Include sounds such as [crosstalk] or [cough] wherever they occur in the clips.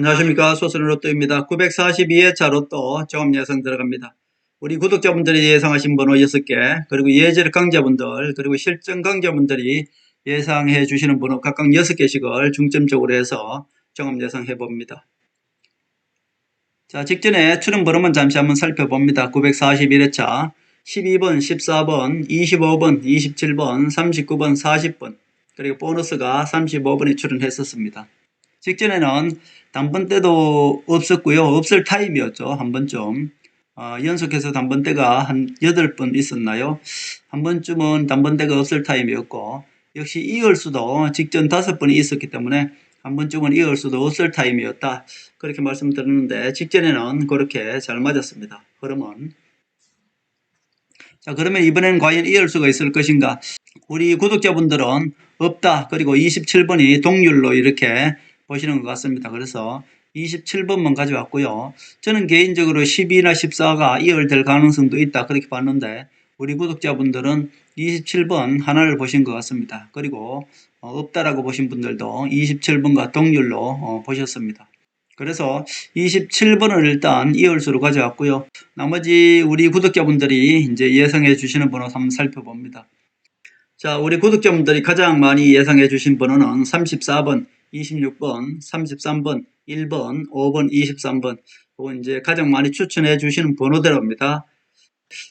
안녕하십니까. 소스는 로또입니다. 942회차 로또 조금 예상 들어갑니다. 우리 구독자분들이 예상하신 번호 6개, 그리고 예절 강자분들, 그리고 실전 강자분들이 예상해 주시는 번호 각각 6개씩을 중점적으로 해서 종합 예상해 봅니다. 자, 직전에 출연 번호만 잠시 한번 살펴봅니다. 941회차 12번, 14번, 25번, 27번, 39번, 40번, 그리고 보너스가 35번이 출연했었습니다. 직전에는 단번대도 없었고요. 없을 타임이었죠. 한 번쯤. 어, 연속해서 단번대가 한 8번 있었나요? 한 번쯤은 단번대가 없을 타임이었고, 역시 이을 수도 직전 5번이 있었기 때문에 한 번쯤은 이을 수도 없을 타임이었다. 그렇게 말씀드렸는데, 직전에는 그렇게 잘 맞았습니다. 흐름은. 자, 그러면 이번에는 과연 이을 수가 있을 것인가? 우리 구독자분들은 없다. 그리고 27번이 동률로 이렇게 보시는 것 같습니다. 그래서 27번만 가져왔고요. 저는 개인적으로 12나 14가 이을될 가능성도 있다. 그렇게 봤는데 우리 구독자분들은 27번 하나를 보신 것 같습니다. 그리고 어, 없다라고 보신 분들도 27번과 동률로 어, 보셨습니다. 그래서 27번을 일단 이을수로 가져왔고요. 나머지 우리 구독자분들이 이제 예상해 주시는 번호 한번 살펴봅니다. 자, 우리 구독자분들이 가장 많이 예상해 주신 번호는 34번, 26번, 33번, 1번, 5번, 23번. 그건 이제 가장 많이 추천해 주시는 번호대로입니다.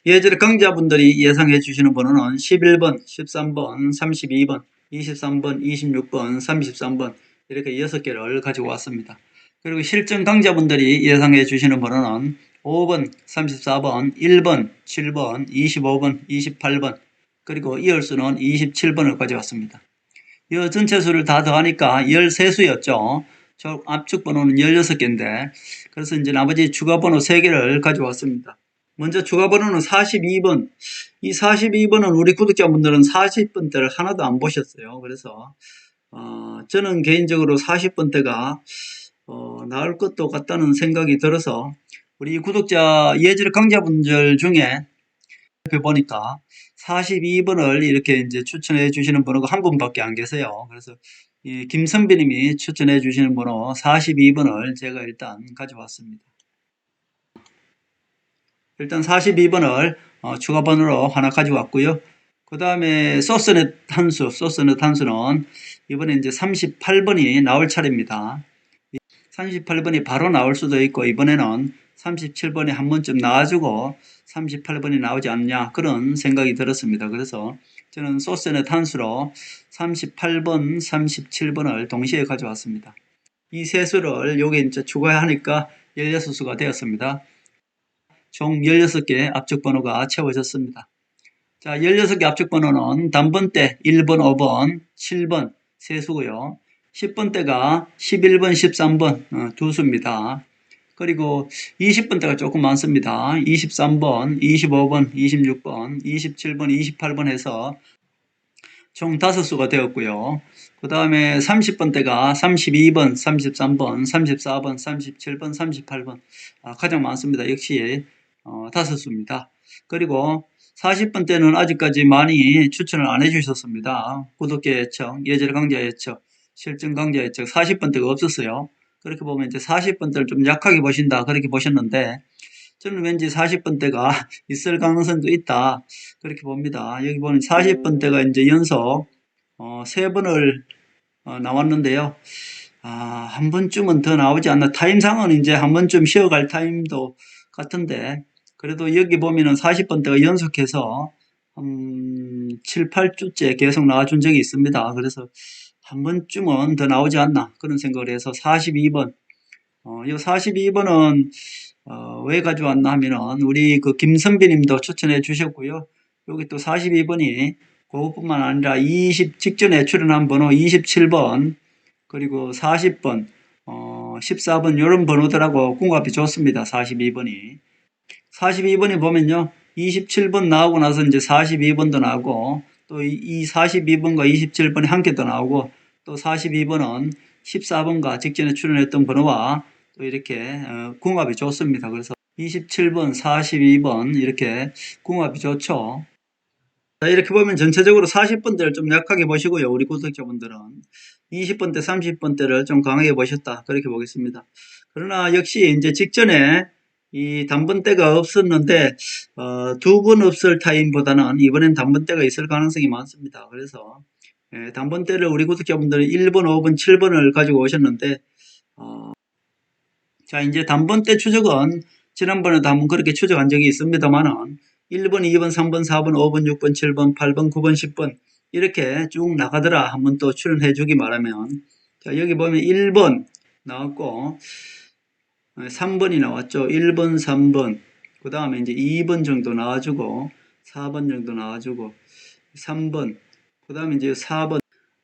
예전에 강자분들이 예상해 주시는 번호는 11번, 13번, 32번, 23번, 26번, 33번 이렇게 6개를 가지고 왔습니다. 그리고 실전 강자분들이 예상해 주시는 번호는 5번, 34번, 1번, 7번, 25번, 28번 그리고 이열수는 27번을 가져왔습니다. 이 전체 수를 다 더하니까 13수였죠. 저 압축 번호는 16개인데 그래서 이제 나머지 추가 번호 3개를 가져왔습니다. 먼저 추가 번호는 42번. 이 42번은 우리 구독자분들은 40번대를 하나도 안 보셨어요. 그래서 어, 저는 개인적으로 40번대가 어, 나을 것도 같다는 생각이 들어서 우리 구독자 예절 강자분들 중에 보니까 42번을 이렇게 이제 추천해 주시는 번호가 한 분밖에 안 계세요. 그래서 이 김선비님이 추천해 주시는 번호 42번을 제가 일단 가져왔습니다. 일단 42번을 어, 추가 번호로 하나 가져왔고요. 그 다음에 소스넷 한수, 소스넷 한수는 이번에 이제 38번이 나올 차례입니다. 38번이 바로 나올 수도 있고 이번에는 37번이 한 번쯤 나와주고 38번이 나오지 않냐 그런 생각이 들었습니다. 그래서 저는 소스넷 한수로 38번, 37번을 동시에 가져왔습니다. 이 세 수를 여기 이제 추가하니까 16수가 되었습니다. 총 16개 압축 번호가 채워졌습니다. 자, 16개 압축 번호는 단번대 1번, 5번, 7번 세 수고요. 10번대가 11번, 13번 어, 두 수입니다. 그리고 20번대가 조금 많습니다. 23번, 25번, 26번, 27번, 28번 해서 총 5수가 되었고요. 그 다음에 30번대가 32번, 33번, 34번, 37번, 38번 아, 가장 많습니다. 역시 어, 5수입니다. 그리고 40번대는 아직까지 많이 추천을 안 해주셨습니다. 구독자 예청, 예절 강자 예청, 실전 강자 예청 40번대가 없었어요. 그렇게 보면 이제 40번대를 좀 약하게 보신다. 그렇게 보셨는데, 저는 왠지 40번대가 [laughs] 있을 가능성도 있다. 그렇게 봅니다. 여기 보면 40번대가 이제 연속, 어, 세 번을, 어, 나왔는데요. 아, 한 번쯤은 더 나오지 않나. 타임상은 이제 한 번쯤 쉬어갈 타임도 같은데, 그래도 여기 보면은 40번대가 연속해서, 음, 7, 8주째 계속 나와준 적이 있습니다. 그래서, 한 번쯤은 더 나오지 않나 그런 생각을 해서 42번 어, 이 42번은 어, 왜 가져왔나 하면은 우리 그 김선비 님도 추천해 주셨고요. 여기 또 42번이 그것뿐만 아니라 20 직전에 출연한 번호 27번 그리고 40번 어, 14번 이런 번호들하고 궁합이 좋습니다. 42번이 42번이 보면요 27번 나오고 나서 이제 42번도 나오고 또 이 42번과 27번이 함께 또 나오고 또 42번은 14번과 직전에 출연했던 번호와 또 이렇게 어, 궁합이 좋습니다. 그래서 27번, 42번 이렇게 궁합이 좋죠. 자, 이렇게 보면 전체적으로 40번대를 좀 약하게 보시고요. 우리 구독자분들은. 20번대, 30번대를 좀 강하게 보셨다. 그렇게 보겠습니다. 그러나 역시 이제 직전에 이 단번대가 없었는데 어, 두 번 없을 타임보다는 이번엔 단번대가 있을 가능성이 많습니다. 그래서 예, 단번대를 우리 구독자분들은 1번, 5번, 7번을 가지고 오셨는데 어, 자 이제 단번대 추적은 지난번에도 한번 그렇게 추적한 적이 있습니다만은 1번, 2번, 3번, 4번, 5번, 6번, 7번, 8번, 9번, 10번 이렇게 쭉 나가더라 한번 또 출연해 주기 바라면 자 여기 보면 1번 나왔고 3번이 나왔죠. 1번, 3번 그 다음에 이제 2번 정도 나와주고 4번 정도 나와주고 3번 그 다음에 이제 4번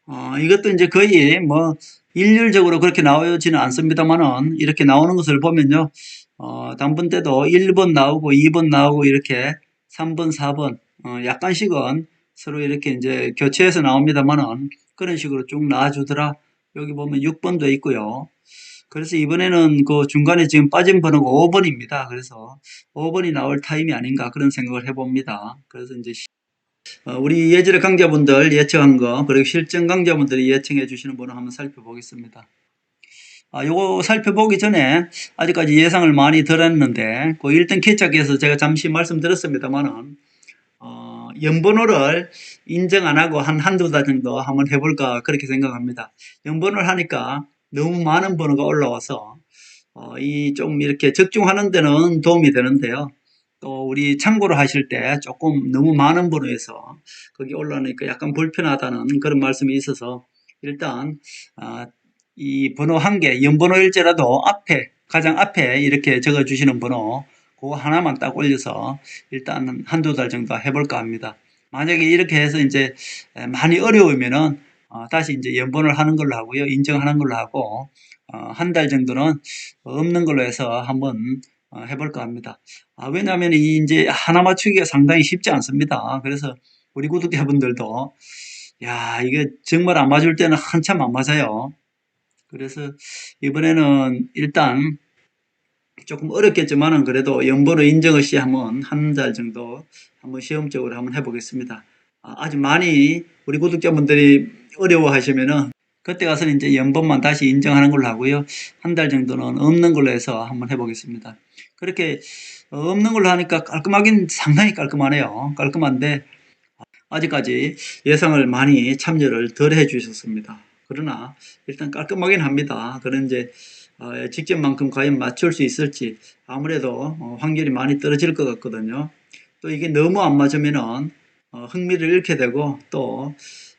어, 이것도 이제 거의 뭐 일률적으로 그렇게 나오지는 않습니다만은 이렇게 나오는 것을 보면요. 어, 단번 때도 1번 나오고 2번 나오고 이렇게 3번, 4번 어, 약간씩은 서로 이렇게 이제 교체해서 나옵니다만은 그런 식으로 쭉 나와주더라. 여기 보면 6번도 있고요. 그래서 이번에는 그 중간에 지금 빠진 번호가 5번입니다. 그래서 5번이 나올 타임이 아닌가 그런 생각을 해봅니다. 그래서 이제 우리 예지력 강자분들 예청한 거 그리고 실전 강자분들이 예청해 주시는 번호 한번 살펴보겠습니다. 아, 요거 살펴보기 전에 아직까지 예상을 많이 들었는데 그 1등 캐착에서 제가 잠시 말씀드렸습니다만은 어, 연번호를 인정 안 하고 한 한두 달 정도 한번 해볼까 그렇게 생각합니다. 연번호를 하니까 너무 많은 번호가 올라와서 어, 이 좀 이렇게 적중하는 데는 도움이 되는데요. 또 우리 참고를 하실 때 조금 너무 많은 번호에서 거기 올라오니까 약간 불편하다는 그런 말씀이 있어서 일단 아, 이 번호 한 개, 연번호일지라도 앞에 가장 앞에 이렇게 적어 주시는 번호 그거 하나만 딱 올려서 일단 한두 달 정도 해볼까 합니다. 만약에 이렇게 해서 이제 에, 많이 어려우면은 어, 다시 이제 연번을 하는 걸로 하고요. 인정하는 걸로 하고 어, 한 달 정도는 없는 걸로 해서 한번 어, 해볼까 합니다. 아, 왜냐하면 이 이제 하나 맞추기가 상당히 쉽지 않습니다. 그래서 우리 구독자분들도 야 이게 정말 안 맞을 때는 한참 안 맞아요. 그래서 이번에는 일단 조금 어렵겠지만은 그래도 연번호 인정 없이 한번 한 달 정도 한번 시험적으로 한번 해보겠습니다. 아, 아주 많이 우리 구독자분들이 어려워하시면은 그때 가서는 이제 연번만 다시 인정하는 걸로 하고요. 한 달 정도는 없는 걸로 해서 한번 해보겠습니다. 그렇게 어, 없는 걸로 하니까 깔끔하긴 상당히 깔끔하네요. 깔끔한데 아직까지 예상을 많이 참여를 덜 해주셨습니다. 그러나 일단 깔끔하긴 합니다. 그런 이제 어, 직전만큼 과연 맞출 수 있을지 아무래도 어, 확률이 많이 떨어질 것 같거든요. 또 이게 너무 안 맞으면은 어, 흥미를 잃게 되고 또,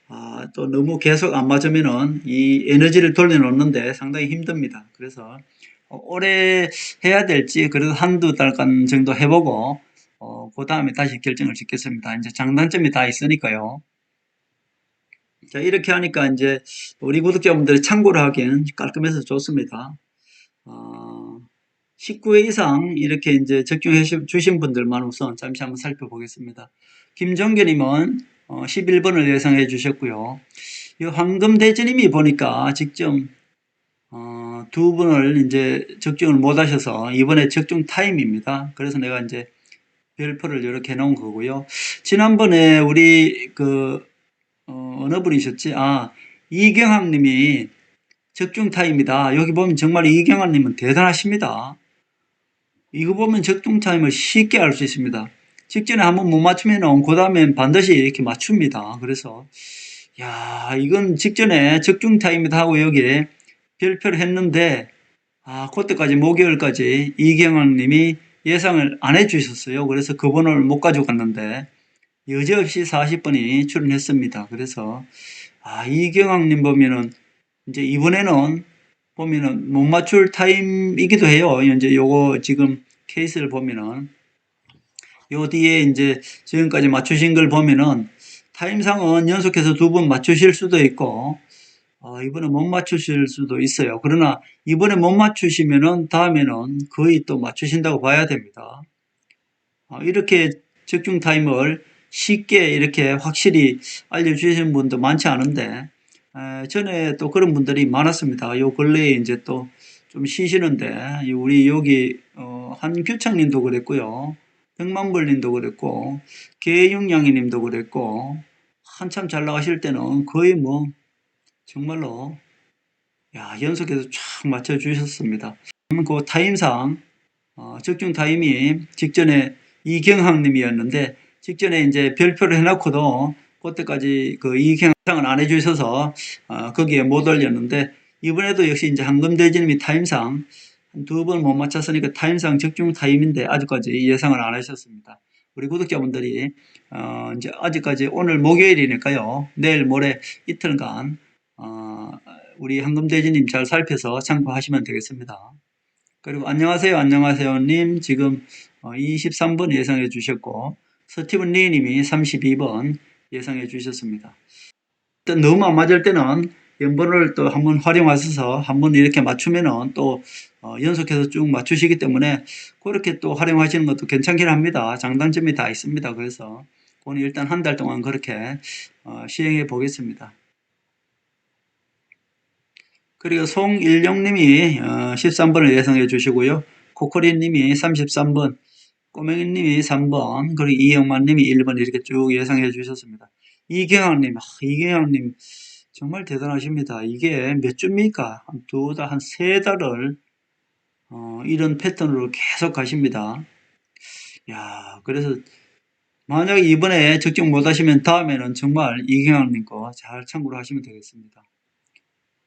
아, 또 너무 계속 안 맞으면은 이 에너지를 돌려놓는데 상당히 힘듭니다. 그래서 어, 오래 해야 될지 그래도 한두 달간 정도 해보고 어, 그 다음에 다시 결정을 짓겠습니다. 이제 장단점이 다 있으니까요. 자, 이렇게 하니까 이제 우리 구독자분들이 참고를 하기엔 깔끔해서 좋습니다. 어, 19회 이상 이렇게 이제 적중해 주신 분들만 우선 잠시 한번 살펴보겠습니다. 김정규님은 어, 11번을 예상해 주셨고요. 이 황금대전님이 보니까 직접 어, 두 분을 이제 적중을 못 하셔서 이번에 적중 타임입니다. 그래서 내가 이제 별표를 이렇게 해 놓은 거고요. 지난번에 우리 그 어, 느 분이셨지? 아 이경학 님이 적중 타임이다. 여기 보면 정말 이경학 님은 대단하십니다. 이거 보면 적중 타임을 쉽게 알 수 있습니다. 직전에 한번 못 맞추면 그 다음엔 반드시 이렇게 맞춥니다. 그래서 야 이건 직전에 적중 타임이다 하고 여기에 별표를 했는데 아 그때까지 목요일까지 이경학 님이 예상을 안 해주셨어요. 그래서 그 번호를 못 가져갔는데 여지없이 40번이 출연했습니다. 그래서 아 이경학님 보면은 이제 이번에는 보면은 못 맞출 타임이기도 해요. 이제 요거 지금 케이스를 보면은 요 뒤에 이제 지금까지 맞추신 걸 보면은 타임상은 연속해서 두 번 맞추실 수도 있고 어, 이번에 못 맞추실 수도 있어요. 그러나 이번에 못 맞추시면은 다음에는 거의 또 맞추신다고 봐야 됩니다. 어, 이렇게 적중 타임을 쉽게 이렇게 확실히 알려주시는 분도 많지 않은데 에, 전에 또 그런 분들이 많았습니다. 요 근래에 이제 또 좀 쉬시는데 우리 여기 어, 한규창님도 그랬고요. 백만벌님도 그랬고 계육양이님도 그랬고 한참 잘 나가실 때는 거의 뭐 정말로 야, 연속해서 쫙 맞춰주셨습니다. 그 타임상 어, 적중 타임이 직전에 이경학 님이었는데 직전에 이제 별표를 해놓고도 그때까지 그 이경학을 안 해주셔서 어, 거기에 못 올렸는데 이번에도 역시 이제 한금대진님이 타임상 두번 못 맞췄으니까 타임상 적중 타임인데 아직까지 예상을 안 하셨습니다. 우리 구독자분들이 어, 이제 아직까지 오늘 목요일이니까요. 내일 모레 이틀간 어, 우리 한금대진님 잘 살펴서 참고하시면 되겠습니다. 그리고 안녕하세요, 안녕하세요님 지금 23번 예상해 주셨고 스티븐 리님이 32번 예상해 주셨습니다. 일단 너무 안 맞을 때는 연번을 또 한번 활용하셔서 한번 이렇게 맞추면은 또 어, 연속해서 쭉 맞추시기 때문에 그렇게 또 활용하시는 것도 괜찮긴 합니다. 장단점이 다 있습니다. 그래서 오늘 일단 한 달 동안 그렇게 어, 시행해 보겠습니다. 그리고 송일용님이 어, 13번을 예상해 주시고요. 코코리님이 33번, 꼬맹이님이 3번, 그리고 이영만님이 1번 이렇게 쭉 예상해 주셨습니다. 이경학님, 아, 이경학님 정말 대단하십니다. 이게 몇 주입니까? 한 두 달, 한 세 달을 어, 이런 패턴으로 계속 가십니다. 야, 그래서 만약 이번에 적중 못 하시면 다음에는 정말 이경학님 거 잘 참고를 하시면 되겠습니다.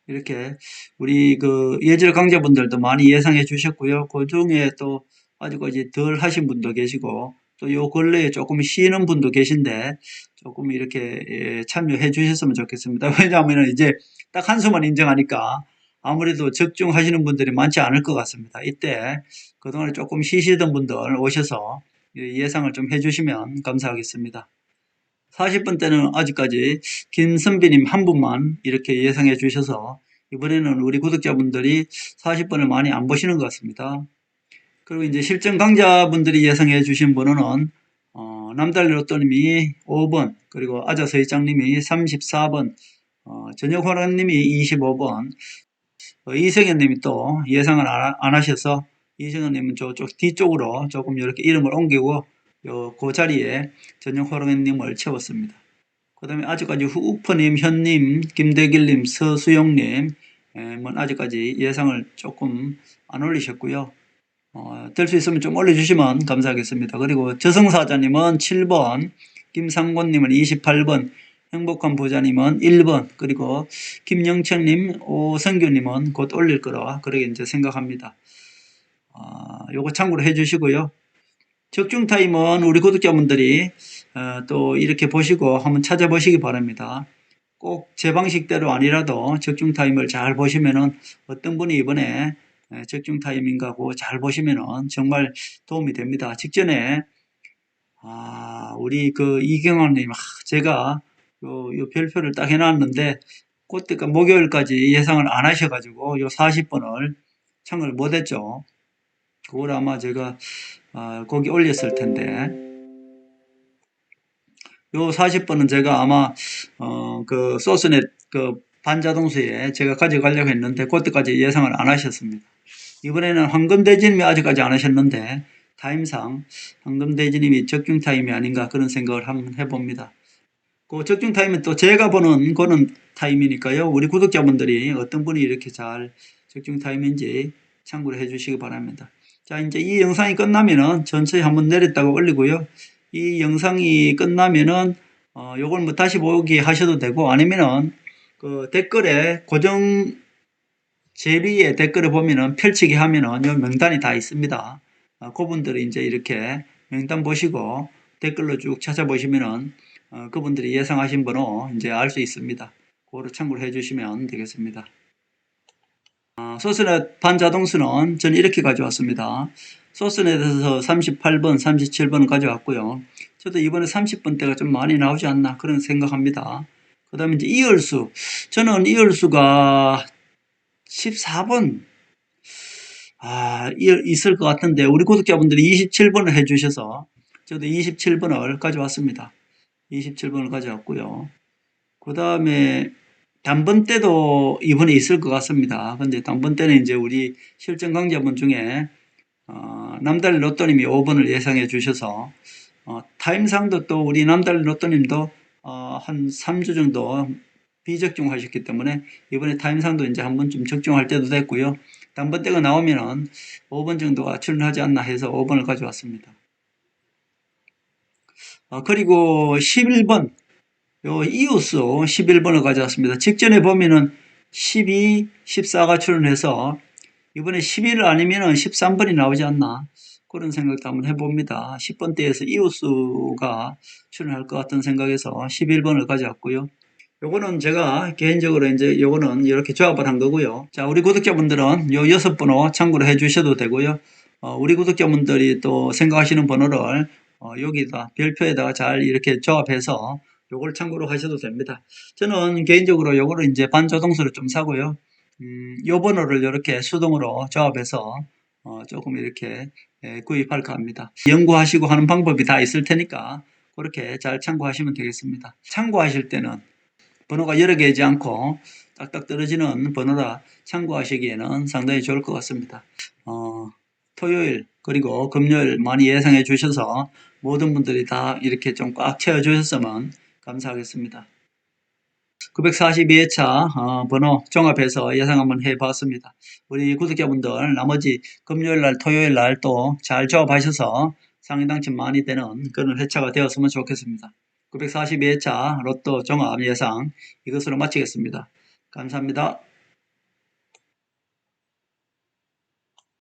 이렇게 우리 그 예절 강자분들도 많이 예상해 주셨고요. 그 중에 또 아직까지 덜 하신 분도 계시고 또 요 근래에 조금 쉬는 분도 계신데 조금 이렇게 예, 참여해 주셨으면 좋겠습니다. [laughs] 왜냐하면 이제 딱 한 수만 인정하니까 아무래도 적중하시는 분들이 많지 않을 것 같습니다. 이때 그동안에 조금 쉬시던 분들 오셔서 예상을 좀 해주시면 감사하겠습니다. 40번 때는 아직까지 김선비님 한 분만 이렇게 예상해 주셔서 이번에는 우리 구독자분들이 40번을 많이 안 보시는 것 같습니다. 그리고 이제 실전 강자분들이 예상해 주신 번호는 어, 남달리 로또님이 5번 그리고 아자서희장님이 34번 어, 전역호랑님이 25번 어, 이성현님이 또 예상을 안, 안 하셔서 이성현님은 저쪽 뒤쪽으로 조금 이렇게 이름을 옮기고 요, 그 자리에 전용 호랑이님을 채웠습니다. 그 다음에 아직까지 후우퍼님, 현님, 김대길님, 서수용님, 은 아직까지 예상을 조금 안 올리셨고요. 어, 될 수 있으면 좀 올려주시면 감사하겠습니다. 그리고 저승사자님은 7번, 김상곤님은 28번, 행복한 부자님은 1번, 그리고 김영철님, 오성규님은 곧 올릴 거라 그렇게 이제 생각합니다. 아, 요거 참고로 해주시고요. 적중 타임은 우리 구독자분들이 어, 또 이렇게 보시고 한번 찾아보시기 바랍니다. 꼭 제 방식대로 아니라도 적중 타임을 잘 보시면은 어떤 분이 이번에 에, 적중 타임인가 하고 잘 보시면은 정말 도움이 됩니다. 직전에 아, 우리 그 이경환님, 아, 제가 요, 요 별표를 딱 해놨는데 그때가 목요일까지 예상을 안 하셔가지고 요 40번을 참을 못했죠. 그걸 아마 제가 아, 거기 올렸을 텐데 요 40번은 제가 아마 어, 그 소스넷 그 반자동수에 제가 가져가려고 했는데 그때까지 예상을 안 하셨습니다. 이번에는 황금대진님이 아직까지 안 하셨는데 타임상 황금대진님이 적중 타임이 아닌가 그런 생각을 한번 해봅니다. 그 적중 타임은 또 제가 보는 그런 타임이니까요. 우리 구독자분들이 어떤 분이 이렇게 잘 적중 타임인지 참고를 해주시기 바랍니다. 자, 이제 이 영상이 끝나면은 전체에 한번 내렸다가 올리고요. 이 영상이 끝나면은, 어, 요걸 뭐 다시 보기 하셔도 되고, 아니면은, 그 댓글에 고정 제비에 댓글을 보면은 펼치기 하면은 요 명단이 다 있습니다. 어, 그분들이 이제 이렇게 명단 보시고 댓글로 쭉 찾아보시면은, 어, 그분들이 예상하신 번호 이제 알 수 있습니다. 그거를 참고를 해주시면 되겠습니다. 아, 소스넷 반자동수는 저는 이렇게 가져왔습니다. 소스넷에서 38번, 37번 가져왔고요. 저도 이번에 30번대가 좀 많이 나오지 않나 그런 생각합니다. 그 다음에 이제 이열수. 저는 이열수가 14번, 아, 있을 것 같은데, 우리 구독자분들이 27번을 해주셔서, 저도 27번을 가져왔습니다. 27번을 가져왔고요. 그 다음에, 단번 때도 이번에 있을 것 같습니다. 근데 단번 때는 이제 우리 실전 강자분 중에 어, 남달 로또님이 5번을 예상해 주셔서 어, 타임상도 또 우리 남달 로또님도 어, 한 3주 정도 비적중하셨기 때문에 이번에 타임상도 이제 한 번쯤 적중할 때도 됐고요. 단번대가 나오면은 5번 정도가 출연하지 않나 해서 5번을 가져왔습니다. 어, 그리고 11번, 요 이웃수 11번을 가져왔습니다. 직전에 보면은 12, 14가 출연해서 이번에 11 아니면은 13번이 나오지 않나 그런 생각도 한번 해봅니다. 10번대에서 이웃수가 출연할 것 같은 생각에서 11번을 가져왔고요. 요거는 제가 개인적으로 이제 요거는 이렇게 조합을 한 거고요. 자, 우리 구독자분들은 요 여섯 번호 참고로 해 주셔도 되고요. 어, 우리 구독자분들이 또 생각하시는 번호를 어, 여기다 별표에다가 잘 이렇게 조합해서 요걸 참고로 하셔도 됩니다. 저는 개인적으로 요거를 이제 반조동수로 좀 사고요. 음, 요 번호를 이렇게 수동으로 조합해서 어, 조금 이렇게 예, 구입할까 합니다. 연구하시고 하는 방법이 다 있을 테니까 그렇게 잘 참고하시면 되겠습니다. 참고하실 때는 번호가 여러 개이지 않고 딱딱 떨어지는 번호라 참고하시기에는 상당히 좋을 것 같습니다. 어, 토요일 그리고 금요일 많이 예상해 주셔서 모든 분들이 다 이렇게 좀 꽉 채워 주셨으면 감사하겠습니다. 942회차 어, 번호 종합해서 예상 한번 해봤습니다. 우리 구독자분들 나머지 금요일 날 토요일 날 또 잘 조합하셔서 상위 당첨 많이 되는 그런 회차가 되었으면 좋겠습니다. 942회차 로또 종합 예상 이것으로 마치겠습니다. 감사합니다.